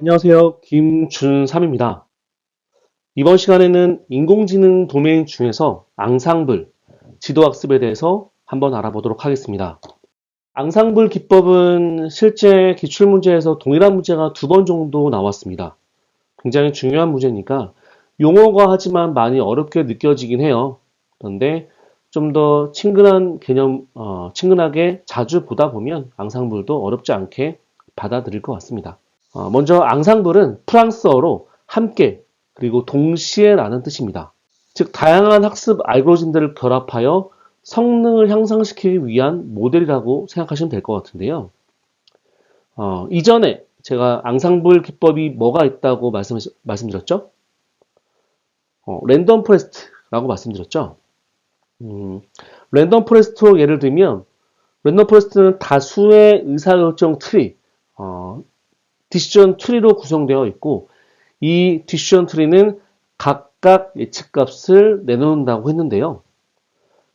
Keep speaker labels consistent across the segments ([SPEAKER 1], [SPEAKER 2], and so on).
[SPEAKER 1] 안녕하세요. 김준삼입니다. 이번 시간에는 인공지능 도메인 중에서 앙상블, 지도학습에 대해서 한번 알아보도록 하겠습니다. 앙상블 기법은 실제 기출문제에서 동일한 문제가 두 번 정도 나왔습니다. 굉장히 중요한 문제니까 용어가 하지만 많이 어렵게 느껴지긴 해요. 그런데 좀 더 친근한 개념, 어, 친근하게 자주 보다 보면 앙상블도 어렵지 않게 받아들일 것 같습니다. 어, 먼저 앙상블은 프랑스어로 함께 그리고 동시에라는 뜻입니다. 즉 다양한 학습 알고리즘들을 결합하여 성능을 향상시키기 위한 모델이라고 생각하시면 될 것 같은데요. 어, 이전에 제가 앙상블 기법이 뭐가 있다고 말씀, 말씀드렸죠? 어, 랜덤 포레스트라고 말씀드렸죠? 음, 랜덤 포레스트로 예를 들면 랜덤 포레스트는 다수의 의사결정 트리, 어, 디시전 트리로 구성되어 있고 이 디시전 트리는 각각 예측값을 내놓는다고 했는데요.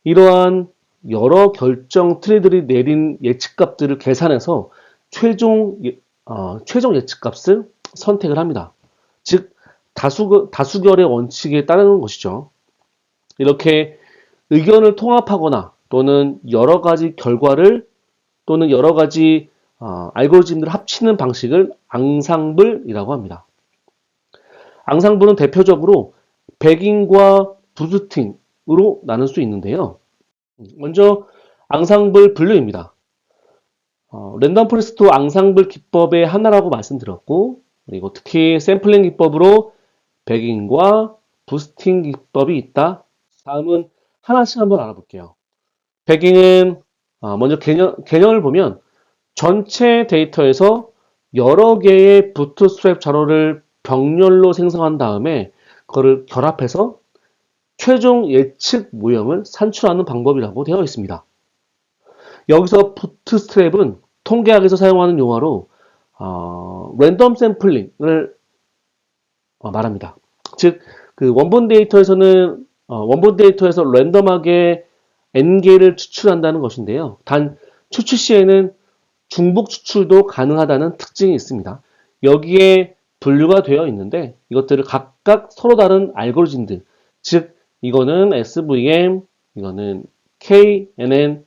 [SPEAKER 1] 이러한 여러 결정 트리들이 내린 예측값들을 계산해서 최종 예- 어, 최종 예측값을 선택을 합니다. 즉 다수 다수결의 원칙에 따르는 것이죠. 이렇게 의견을 통합하거나 또는 여러 가지 결과를 또는 여러 가지 어, 알고리즘들을 합치는 방식을 앙상블이라고 합니다. 앙상블은 대표적으로 백인과 부스팅으로 나눌 수 있는데요. 먼저 앙상블 분류입니다. 어, 랜덤 포레스트 앙상블 기법의 하나라고 말씀드렸고 그리고 특히 샘플링 기법으로 백인과 부스팅 기법이 있다. 다음은 하나씩 한번 알아볼게요. 백인은 어, 먼저 개념, 개념을 보면 전체 데이터에서 여러 개의 부트스트랩 자료를 병렬로 생성한 다음에 그거를 결합해서 최종 예측 모형을 산출하는 방법이라고 되어 있습니다. 여기서 부트스트랩은 통계학에서 사용하는 용어로 어, 랜덤 샘플링을 어, 말합니다. 즉, 그 원본 데이터에서는 어, 원본 데이터에서 랜덤하게 n개를 추출한다는 것인데요. 단 추출 시에는 중복 추출도 가능하다는 특징이 있습니다. 여기에 분류가 되어 있는데 이것들을 각각 서로 다른 알고리즘들, 즉 이거는 SVM, 이거는 KNN,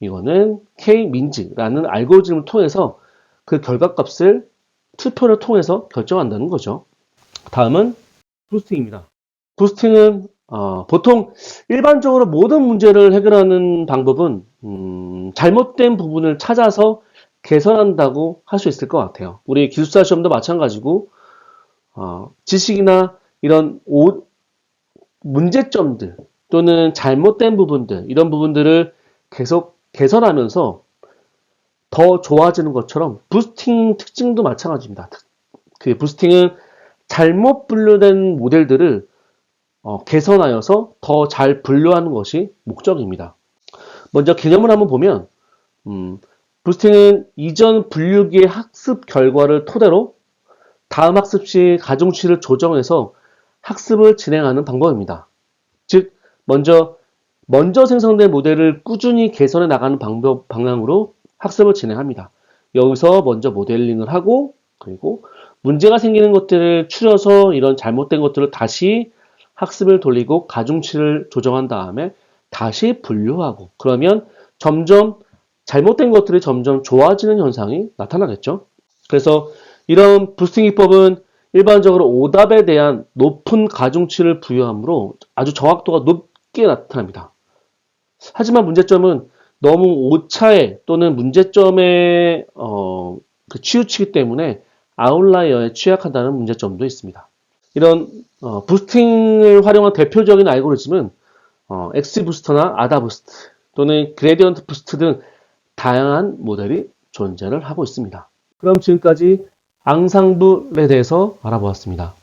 [SPEAKER 1] 이거는 K민즈라는 알고리즘을 통해서 그 결과값을 투표를 통해서 결정한다는 거죠. 다음은 부스팅입니다. 부스팅은 어, 보통 일반적으로 모든 문제를 해결하는 방법은 음, 잘못된 부분을 찾아서 개선한다고 할 수 있을 것 같아요. 우리 기숙사 시험도 마찬가지고 어, 지식이나 이런 오, 문제점들 또는 잘못된 부분들 이런 부분들을 계속 개선하면서 더 좋아지는 것처럼 부스팅 특징도 마찬가지입니다. 그 부스팅은 잘못 분류된 모델들을 어, 개선하여서 더 잘 분류하는 것이 목적입니다. 먼저 개념을 한번 보면 음, 부스팅은 이전 분류기의 학습 결과를 토대로 다음 학습 시 가중치를 조정해서 학습을 진행하는 방법입니다. 즉, 먼저 먼저 생성된 모델을 꾸준히 개선해 나가는 방법 방향으로 학습을 진행합니다. 여기서 먼저 모델링을 하고 그리고 문제가 생기는 것들을 추려서 이런 잘못된 것들을 다시 학습을 돌리고 가중치를 조정한 다음에 다시 분류하고 그러면 점점 잘못된 것들이 점점 좋아지는 현상이 나타나겠죠. 그래서 이런 부스팅 기법은 일반적으로 오답에 대한 높은 가중치를 부여하므로 아주 정확도가 높게 나타납니다. 하지만 문제점은 너무 오차에 또는 문제점에 어, 그 치우치기 때문에 아웃라이어에 취약하다는 문제점도 있습니다. 이런 어, 부스팅을 활용한 대표적인 알고리즘은 어, 엑스부스터나 아다부스트 또는 그레디언트 부스트 등 다양한 모델이 존재를 하고 있습니다. 그럼 지금까지 앙상블에 대해서 알아보았습니다.